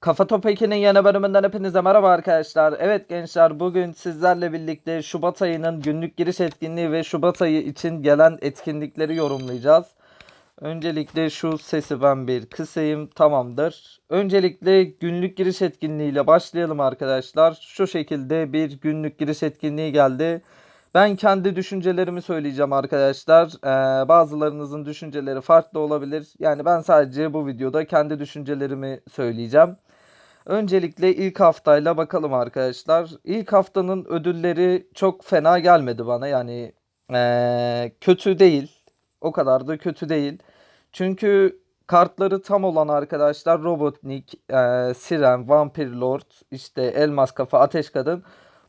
Kafa Top 2'nin yeni bölümünden hepinize merhaba arkadaşlar. Evet gençler bugün sizlerle birlikte Şubat ayının günlük giriş etkinliği ve Şubat ayı için gelen etkinlikleri yorumlayacağız. Öncelikle şu sesi ben bir kısayım tamamdır. Öncelikle günlük giriş etkinliğiyle başlayalım arkadaşlar. Şu şekilde bir günlük giriş etkinliği geldi. Ben kendi düşüncelerimi söyleyeceğim arkadaşlar. Ee, bazılarınızın düşünceleri farklı olabilir. Yani ben sadece bu videoda kendi düşüncelerimi söyleyeceğim. Öncelikle ilk haftayla bakalım arkadaşlar. İlk haftanın ödülleri çok fena gelmedi bana. Yani ee, kötü değil. O kadar da kötü değil. Çünkü kartları tam olan arkadaşlar Robotnik, ee, Siren, Vampir Lord, işte Elmas Kafa, Ateş Kadın.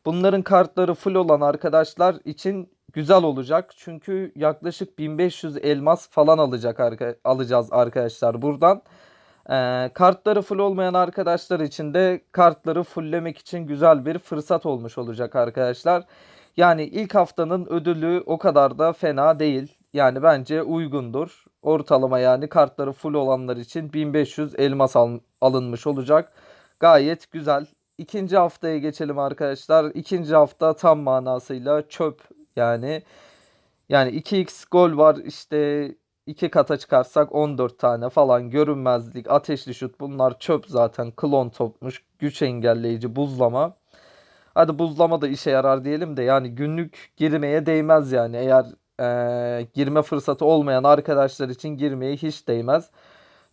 Bunların kartları full olan arkadaşlar için güzel olacak. Çünkü yaklaşık 1500 elmas falan alacak alacağız arkadaşlar buradan. Ee, kartları full olmayan arkadaşlar için de kartları fulllemek için güzel bir fırsat olmuş olacak arkadaşlar. Yani ilk haftanın ödülü o kadar da fena değil. Yani bence uygundur. Ortalama yani kartları full olanlar için 1500 elmas al- alınmış olacak. Gayet güzel. İkinci haftaya geçelim arkadaşlar. İkinci hafta tam manasıyla çöp yani. Yani 2x gol var işte 2 kata çıkarsak 14 tane falan görünmezlik, ateşli şut bunlar çöp zaten. Klon topmuş, güç engelleyici, buzlama. Hadi buzlama da işe yarar diyelim de yani günlük girmeye değmez yani. Eğer eee, girme fırsatı olmayan arkadaşlar için girmeye hiç değmez.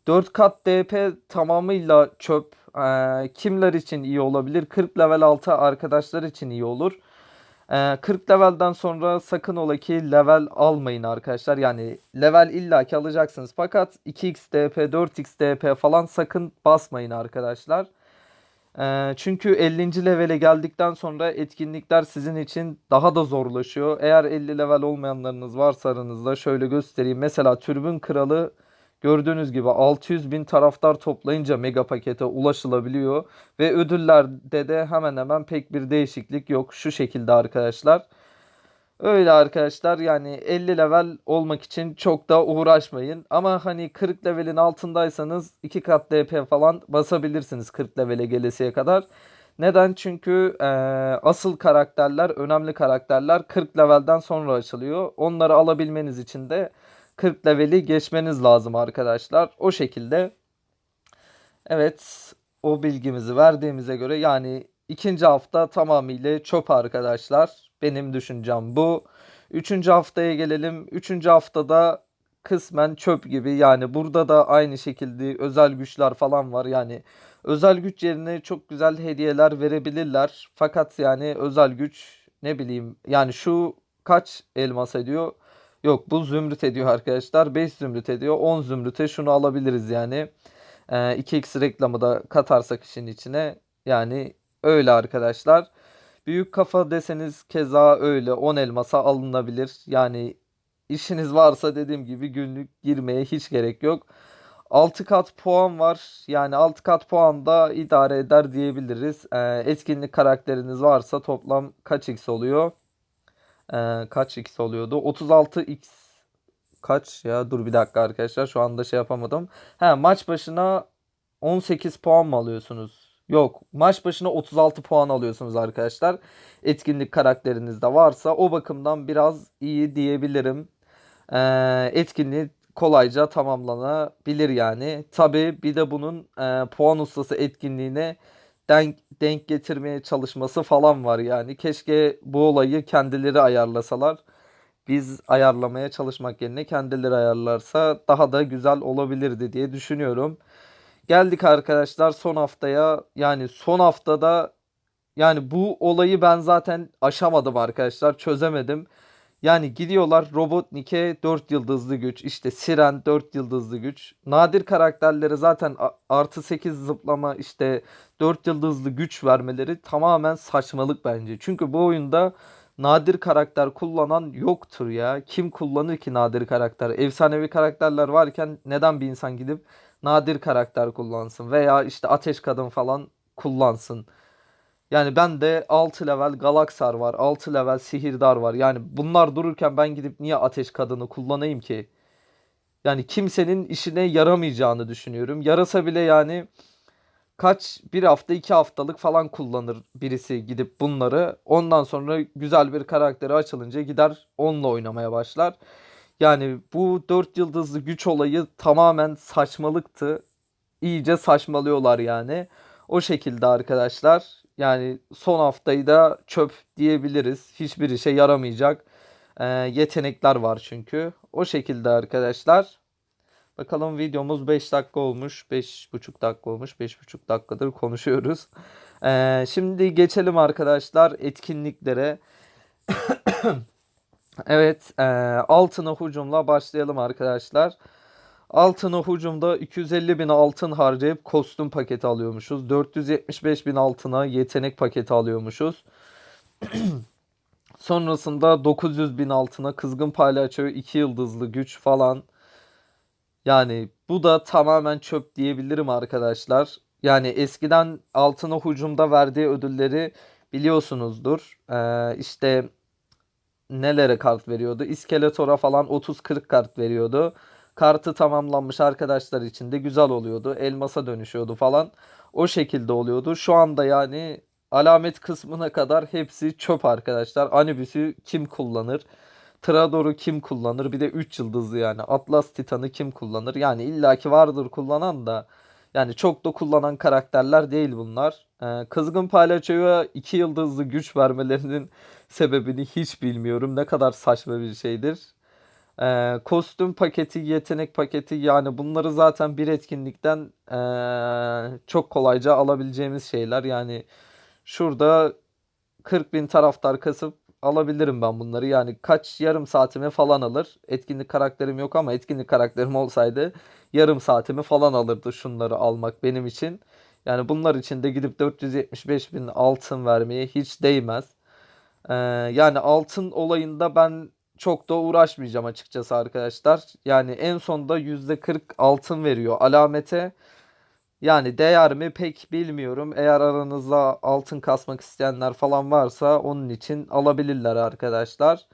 4 kat DP tamamıyla çöp. Eee, kimler için iyi olabilir? 40 level altı arkadaşlar için iyi olur. Eee, 40 levelden sonra sakın ola ki level almayın arkadaşlar. Yani level illaki alacaksınız. Fakat 2x DP, 4x DP falan sakın basmayın arkadaşlar. Eee, çünkü 50. levele geldikten sonra etkinlikler sizin için daha da zorlaşıyor. Eğer 50 level olmayanlarınız varsa aranızda şöyle göstereyim. Mesela Türbün Kralı gördüğünüz gibi 600 bin taraftar toplayınca mega pakete ulaşılabiliyor. Ve ödüllerde de hemen hemen pek bir değişiklik yok. Şu şekilde arkadaşlar. Öyle arkadaşlar yani 50 level olmak için çok da uğraşmayın. Ama hani 40 levelin altındaysanız 2 kat DP falan basabilirsiniz 40 levele gelesiye kadar. Neden? Çünkü eee, asıl karakterler, önemli karakterler 40 levelden sonra açılıyor. Onları alabilmeniz için de 40 leveli geçmeniz lazım arkadaşlar. O şekilde. Evet, o bilgimizi verdiğimize göre yani ikinci hafta tamamıyla çöp arkadaşlar. Benim düşüncem bu. Üçüncü haftaya gelelim. Üçüncü haftada kısmen çöp gibi. Yani burada da aynı şekilde özel güçler falan var. Yani özel güç yerine çok güzel hediyeler verebilirler. Fakat yani özel güç ne bileyim yani şu kaç elmas ediyor? Yok bu zümrüt ediyor arkadaşlar. 5 zümrüt ediyor. 10 zümrüte şunu alabiliriz yani. Ee, 2x reklamı da katarsak işin içine. Yani öyle arkadaşlar. Büyük kafa deseniz keza öyle 10 elmasa alınabilir. Yani işiniz varsa dediğim gibi günlük girmeye hiç gerek yok. 6 kat puan var. Yani 6 kat puan da idare eder diyebiliriz. Ee, etkinlik karakteriniz varsa toplam kaç x oluyor? Ee, kaç x oluyordu? 36x kaç ya? Dur bir dakika arkadaşlar. Şu anda şey yapamadım. He, maç başına 18 puan mı alıyorsunuz? Yok. Maç başına 36 puan alıyorsunuz arkadaşlar. Etkinlik karakterinizde varsa o bakımdan biraz iyi diyebilirim. Ee, etkinliği kolayca tamamlanabilir yani. Tabii bir de bunun e, puan ustası etkinliğine denk, denk getirmeye çalışması falan var yani. Keşke bu olayı kendileri ayarlasalar. Biz ayarlamaya çalışmak yerine kendileri ayarlarsa daha da güzel olabilirdi diye düşünüyorum. Geldik arkadaşlar son haftaya. Yani son haftada yani bu olayı ben zaten aşamadım arkadaşlar. Çözemedim. Yani gidiyorlar Robotnik'e 4 yıldızlı güç. işte Siren 4 yıldızlı güç. Nadir karakterlere zaten artı 8 zıplama işte 4 yıldızlı güç vermeleri tamamen saçmalık bence. Çünkü bu oyunda nadir karakter kullanan yoktur ya. Kim kullanır ki nadir karakter? Efsanevi karakterler varken neden bir insan gidip nadir karakter kullansın? Veya işte ateş kadın falan kullansın. Yani ben de 6 level Galaksar var. 6 level Sihirdar var. Yani bunlar dururken ben gidip niye Ateş Kadını kullanayım ki? Yani kimsenin işine yaramayacağını düşünüyorum. Yarasa bile yani kaç bir hafta iki haftalık falan kullanır birisi gidip bunları. Ondan sonra güzel bir karakteri açılınca gider onunla oynamaya başlar. Yani bu 4 yıldızlı güç olayı tamamen saçmalıktı. İyice saçmalıyorlar yani. O şekilde arkadaşlar. Yani son haftayı da çöp diyebiliriz. Hiçbir işe yaramayacak e, yetenekler var çünkü. O şekilde arkadaşlar. Bakalım videomuz 5 dakika olmuş. 5,5 dakika olmuş. 5,5 dakikadır konuşuyoruz. E, şimdi geçelim arkadaşlar etkinliklere. Evet, e, altına hücumla başlayalım arkadaşlar. Altına hücumda 250 bin altın harcayıp kostüm paketi alıyormuşuz. 475 bin altına yetenek paketi alıyormuşuz. Sonrasında 900 bin altına kızgın palyaço 2 yıldızlı güç falan. Yani bu da tamamen çöp diyebilirim arkadaşlar. Yani eskiden altına hücumda verdiği ödülleri biliyorsunuzdur. Ee, işte nelere kart veriyordu? İskeletor'a falan 30-40 kart veriyordu. Kartı tamamlanmış arkadaşlar için de güzel oluyordu. Elmasa dönüşüyordu falan. O şekilde oluyordu. Şu anda yani alamet kısmına kadar hepsi çöp arkadaşlar. Anubis'i kim kullanır? Trador'u kim kullanır? Bir de 3 yıldızlı yani. Atlas Titan'ı kim kullanır? Yani illaki vardır kullanan da. Yani çok da kullanan karakterler değil bunlar. Ee, Kızgın Palyaço'ya 2 yıldızlı güç vermelerinin sebebini hiç bilmiyorum. Ne kadar saçma bir şeydir. Ee, kostüm paketi, yetenek paketi yani bunları zaten bir etkinlikten ee, çok kolayca alabileceğimiz şeyler. Yani şurada 40 bin taraftar kasıp alabilirim ben bunları. Yani kaç yarım saatimi falan alır. Etkinlik karakterim yok ama etkinlik karakterim olsaydı yarım saatimi falan alırdı şunları almak benim için. Yani bunlar için de gidip 475 bin altın vermeye hiç değmez. Ee, yani altın olayında ben çok da uğraşmayacağım açıkçası arkadaşlar. Yani en sonda %40 altın veriyor alamete. Yani değer mi pek bilmiyorum. Eğer aranızda altın kasmak isteyenler falan varsa onun için alabilirler arkadaşlar.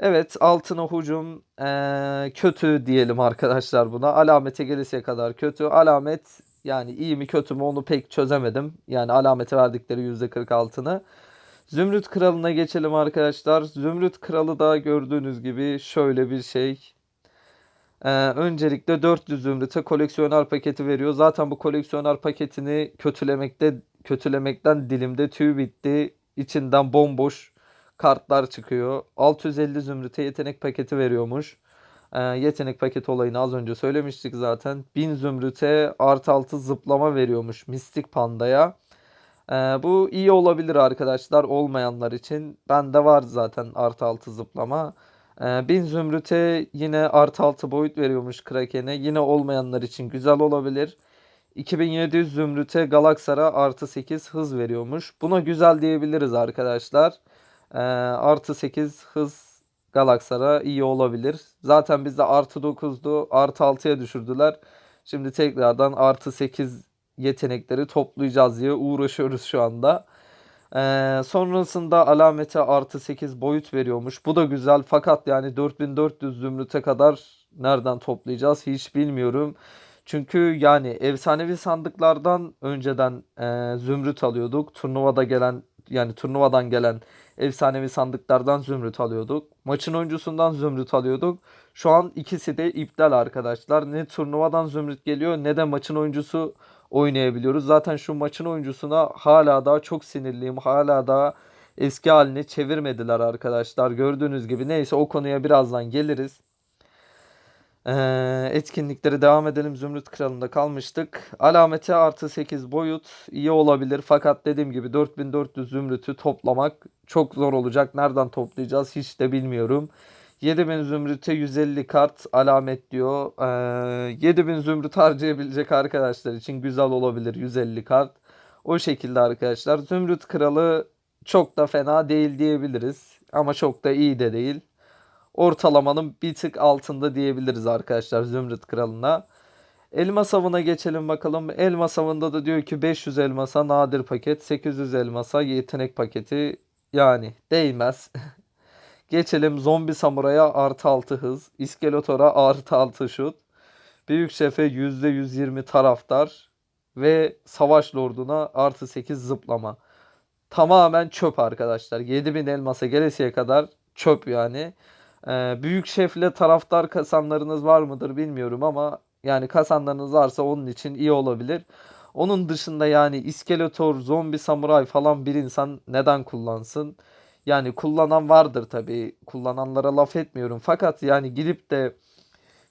Evet altına hücum eee, kötü diyelim arkadaşlar buna. Alamete gelirse kadar kötü. Alamet yani iyi mi kötü mü onu pek çözemedim. Yani alamete verdikleri %40 altını. Zümrüt Kralı'na geçelim arkadaşlar. Zümrüt Kralı da gördüğünüz gibi şöyle bir şey. Ee, öncelikle 400 zümrüte koleksiyoner paketi veriyor. Zaten bu koleksiyoner paketini kötülemekte kötülemekten dilimde tüy bitti. İçinden bomboş kartlar çıkıyor. 650 zümrüte yetenek paketi veriyormuş. Ee, yetenek paketi olayını az önce söylemiştik zaten. 1000 zümrüte artı 6 zıplama veriyormuş Mistik Panda'ya. Ee, bu iyi olabilir arkadaşlar olmayanlar için. Bende var zaten artı 6 zıplama. Ee, 1000 zümrüte yine artı 6 boyut veriyormuş Kraken'e. Yine olmayanlar için güzel olabilir. 2700 zümrüte Galaksar'a artı 8 hız veriyormuş. Buna güzel diyebiliriz arkadaşlar. Ee, artı 8 hız Galaksar'a iyi olabilir. Zaten bizde artı 9'du. Artı 6'ya düşürdüler. Şimdi tekrardan artı 8 yetenekleri toplayacağız diye uğraşıyoruz şu anda. Ee, sonrasında alamete artı 8 boyut veriyormuş. Bu da güzel fakat yani 4400 zümrüte kadar nereden toplayacağız hiç bilmiyorum. Çünkü yani efsanevi sandıklardan önceden e, zümrüt alıyorduk. Turnuvada gelen yani turnuvadan gelen efsanevi sandıklardan zümrüt alıyorduk. Maçın oyuncusundan zümrüt alıyorduk. Şu an ikisi de iptal arkadaşlar. Ne turnuvadan zümrüt geliyor ne de maçın oyuncusu oynayabiliyoruz. Zaten şu maçın oyuncusuna hala daha çok sinirliyim. Hala daha eski haline çevirmediler arkadaşlar. Gördüğünüz gibi neyse o konuya birazdan geliriz. Ee, etkinlikleri devam edelim. Zümrüt Kralı'nda kalmıştık. Alameti artı 8 boyut iyi olabilir. Fakat dediğim gibi 4400 zümrütü toplamak çok zor olacak. Nereden toplayacağız hiç de bilmiyorum. 7000 zümrüte 150 kart alamet diyor. Ee, 7000 zümrüt harcayabilecek arkadaşlar için güzel olabilir 150 kart. O şekilde arkadaşlar. Zümrüt Kralı çok da fena değil diyebiliriz. Ama çok da iyi de değil. Ortalamanın bir tık altında diyebiliriz arkadaşlar Zümrüt Kralı'na. Elmas avına geçelim bakalım. Elmas avında da diyor ki 500 elmasa nadir paket, 800 elmasa yetenek paketi. Yani değmez. Geçelim zombi samuraya artı 6 hız. İskeletora artı 6 şut. Büyük şefe %120 taraftar. ve Savaş Lordu'na artı 8 zıplama. Tamamen çöp arkadaşlar. 7000 elmasa gelesiye kadar çöp yani. Ee, büyük şefle taraftar kasanlarınız var mıdır bilmiyorum ama yani kasanlarınız varsa onun için iyi olabilir. Onun dışında yani iskeletor, zombi, samuray falan bir insan neden kullansın? Yani kullanan vardır tabii. Kullananlara laf etmiyorum. Fakat yani gidip de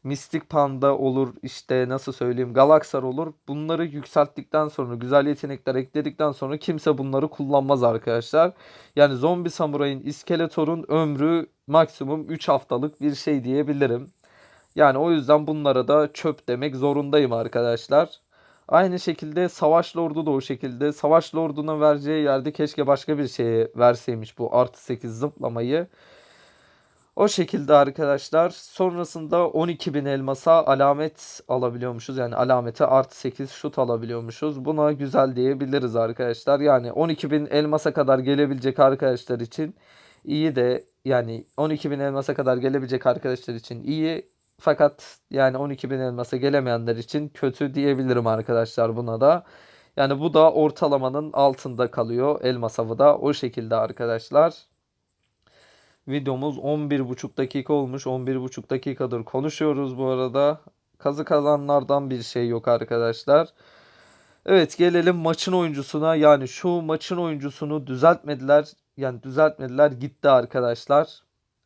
Mystic Panda olur işte nasıl söyleyeyim Galaxar olur. Bunları yükselttikten sonra güzel yetenekler ekledikten sonra kimse bunları kullanmaz arkadaşlar. Yani Zombi Samuray'ın İskeletor'un ömrü maksimum 3 haftalık bir şey diyebilirim. Yani o yüzden bunlara da çöp demek zorundayım arkadaşlar. Aynı şekilde Savaş Lordu da o şekilde. Savaş Lordu'na vereceği yerde keşke başka bir şeye verseymiş bu artı 8 zıplamayı. O şekilde arkadaşlar. Sonrasında 12.000 elmasa alamet alabiliyormuşuz. Yani alamete artı 8 şut alabiliyormuşuz. Buna güzel diyebiliriz arkadaşlar. Yani 12.000 elmasa kadar gelebilecek arkadaşlar için iyi de yani 12.000 elmasa kadar gelebilecek arkadaşlar için iyi. Fakat yani 12.000 elmasa gelemeyenler için kötü diyebilirim arkadaşlar buna da. Yani bu da ortalamanın altında kalıyor elmas avı da o şekilde arkadaşlar. Videomuz 11,5 dakika olmuş. 11,5 dakikadır konuşuyoruz bu arada. Kazı kazanlardan bir şey yok arkadaşlar. Evet gelelim maçın oyuncusuna. Yani şu maçın oyuncusunu düzeltmediler. Yani düzeltmediler gitti arkadaşlar.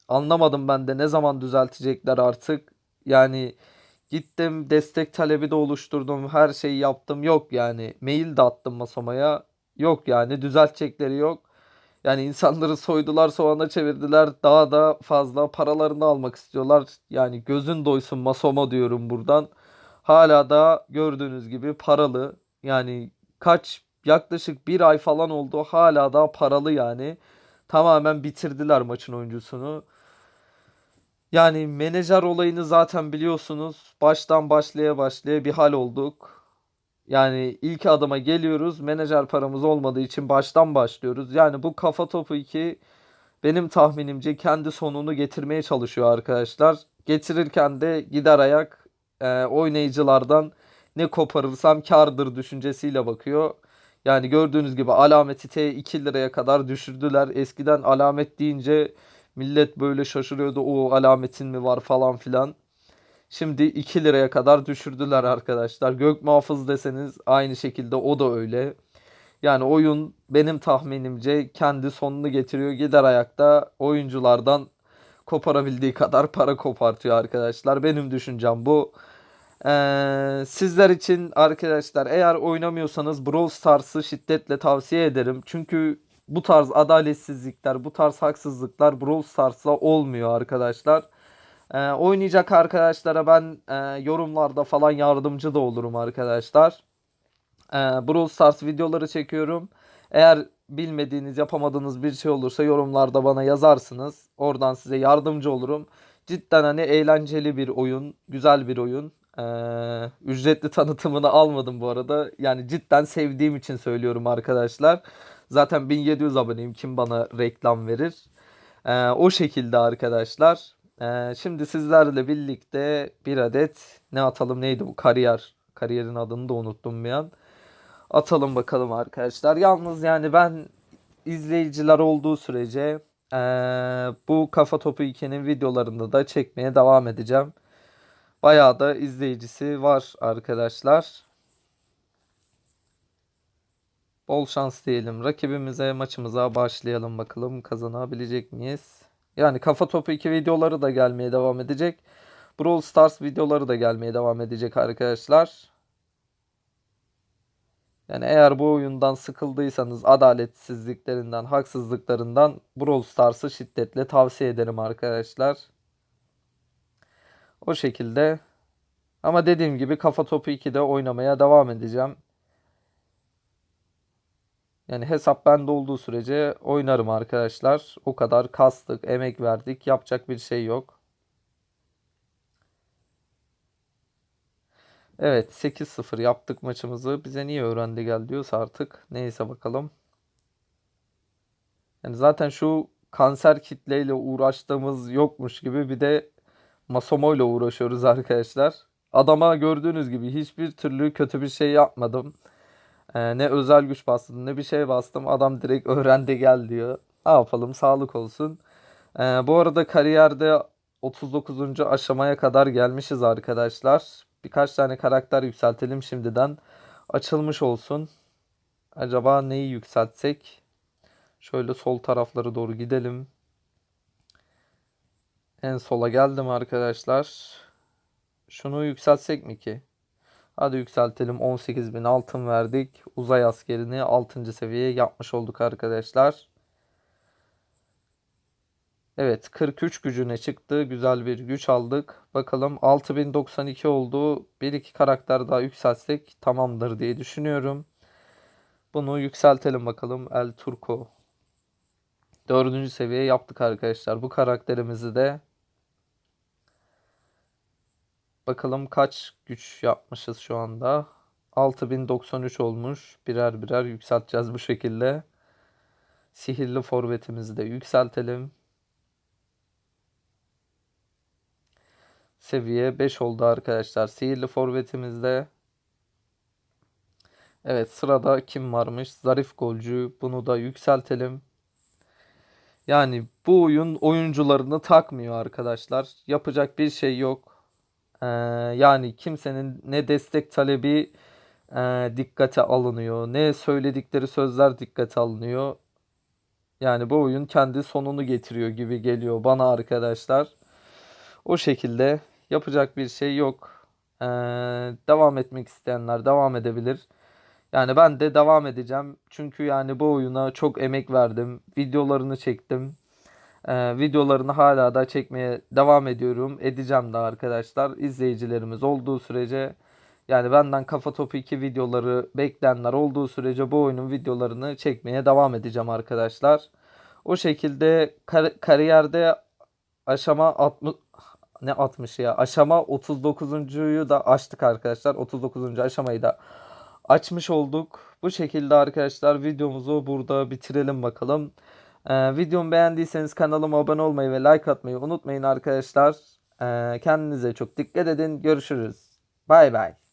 Anlamadım ben de ne zaman düzeltecekler artık. Yani gittim destek talebi de oluşturdum. Her şeyi yaptım. Yok yani. Mail de attım Masoma'ya. Yok yani düzeltecekleri yok. Yani insanları soydular, soğana çevirdiler. Daha da fazla paralarını almak istiyorlar. Yani gözün doysun Masoma diyorum buradan. Hala da gördüğünüz gibi paralı. Yani kaç yaklaşık bir ay falan oldu. Hala da paralı yani. Tamamen bitirdiler maçın oyuncusunu. Yani menajer olayını zaten biliyorsunuz. Baştan başlaya başlaya bir hal olduk. Yani ilk adıma geliyoruz. Menajer paramız olmadığı için baştan başlıyoruz. Yani bu kafa topu 2 benim tahminimce kendi sonunu getirmeye çalışıyor arkadaşlar. Getirirken de gider ayak e, oynayıcılardan ne koparırsam kardır düşüncesiyle bakıyor. Yani gördüğünüz gibi alameti T 2 liraya kadar düşürdüler. Eskiden alamet deyince millet böyle şaşırıyordu. O alametin mi var falan filan. Şimdi 2 liraya kadar düşürdüler arkadaşlar. Gök muhafız deseniz aynı şekilde o da öyle. Yani oyun benim tahminimce kendi sonunu getiriyor. Gider ayakta oyunculardan koparabildiği kadar para kopartıyor arkadaşlar. Benim düşüncem bu. Ee, sizler için arkadaşlar eğer oynamıyorsanız Brawl Stars'ı şiddetle tavsiye ederim. Çünkü bu tarz adaletsizlikler, bu tarz haksızlıklar Brawl Stars'la olmuyor arkadaşlar. Ee, oynayacak arkadaşlara ben e, yorumlarda falan yardımcı da olurum arkadaşlar. Ee, Brawl Stars videoları çekiyorum. Eğer bilmediğiniz, yapamadığınız bir şey olursa yorumlarda bana yazarsınız. Oradan size yardımcı olurum. Cidden hani eğlenceli bir oyun, güzel bir oyun. Ee, ücretli tanıtımını almadım bu arada. Yani cidden sevdiğim için söylüyorum arkadaşlar. Zaten 1700 aboneyim. Kim bana reklam verir? Ee, o şekilde arkadaşlar. Ee, şimdi sizlerle birlikte bir adet ne atalım neydi bu kariyer. Kariyerin adını da unuttum bir an. Atalım bakalım arkadaşlar. Yalnız yani ben izleyiciler olduğu sürece ee, bu Kafa Topu 2'nin videolarında da çekmeye devam edeceğim. Bayağı da izleyicisi var arkadaşlar. Bol şans diyelim. Rakibimize maçımıza başlayalım bakalım kazanabilecek miyiz? Yani Kafa Topu 2 videoları da gelmeye devam edecek. Brawl Stars videoları da gelmeye devam edecek arkadaşlar. Yani eğer bu oyundan sıkıldıysanız adaletsizliklerinden, haksızlıklarından Brawl Stars'ı şiddetle tavsiye ederim arkadaşlar. O şekilde. Ama dediğim gibi Kafa Topu 2'de oynamaya devam edeceğim. Yani hesap bende olduğu sürece oynarım arkadaşlar. O kadar kastık, emek verdik. Yapacak bir şey yok. Evet 8-0 yaptık maçımızı. Bize niye öğrendi gel diyorsa artık. Neyse bakalım. Yani zaten şu kanser kitleyle uğraştığımız yokmuş gibi bir de Masomo ile uğraşıyoruz arkadaşlar. Adama gördüğünüz gibi hiçbir türlü kötü bir şey yapmadım. Ee, ne özel güç bastım ne bir şey bastım. Adam direkt öğrendi gel diyor. Ne yapalım sağlık olsun. Ee, bu arada kariyerde 39. aşamaya kadar gelmişiz arkadaşlar. Birkaç tane karakter yükseltelim şimdiden. Açılmış olsun. Acaba neyi yükseltsek? Şöyle sol taraflara doğru gidelim. En sola geldim arkadaşlar. Şunu yükseltsek mi ki? Hadi yükseltelim. 18.000 altın verdik. Uzay askerini 6. seviyeye yapmış olduk arkadaşlar. Evet 43 gücüne çıktı. Güzel bir güç aldık. Bakalım 6092 oldu. Bir iki karakter daha yükseltsek tamamdır diye düşünüyorum. Bunu yükseltelim bakalım. El Turco. Dördüncü seviye yaptık arkadaşlar. Bu karakterimizi de bakalım kaç güç yapmışız şu anda. 6093 olmuş. Birer birer yükselteceğiz bu şekilde. Sihirli forvetimizi de yükseltelim. Seviye 5 oldu arkadaşlar. Sihirli forvetimizde. Evet sırada kim varmış? Zarif golcü. Bunu da yükseltelim. Yani bu oyun oyuncularını takmıyor arkadaşlar. Yapacak bir şey yok. Ee, yani kimsenin ne destek talebi e, dikkate alınıyor, ne söyledikleri sözler dikkate alınıyor. Yani bu oyun kendi sonunu getiriyor gibi geliyor bana arkadaşlar. O şekilde yapacak bir şey yok. Ee, devam etmek isteyenler devam edebilir. Yani ben de devam edeceğim. Çünkü yani bu oyuna çok emek verdim. Videolarını çektim. Ee, videolarını hala da çekmeye devam ediyorum. Edeceğim de arkadaşlar. İzleyicilerimiz olduğu sürece yani benden Kafa Topu 2 videoları bekleyenler olduğu sürece bu oyunun videolarını çekmeye devam edeceğim arkadaşlar. O şekilde kar- kariyerde aşama 60 ne 60 ya aşama 39.yu da açtık arkadaşlar. 39. aşamayı da açmış olduk. Bu şekilde arkadaşlar videomuzu burada bitirelim bakalım. Ee, videomu beğendiyseniz kanalıma abone olmayı ve like atmayı unutmayın arkadaşlar. Ee, kendinize çok dikkat edin. Görüşürüz. Bay bay.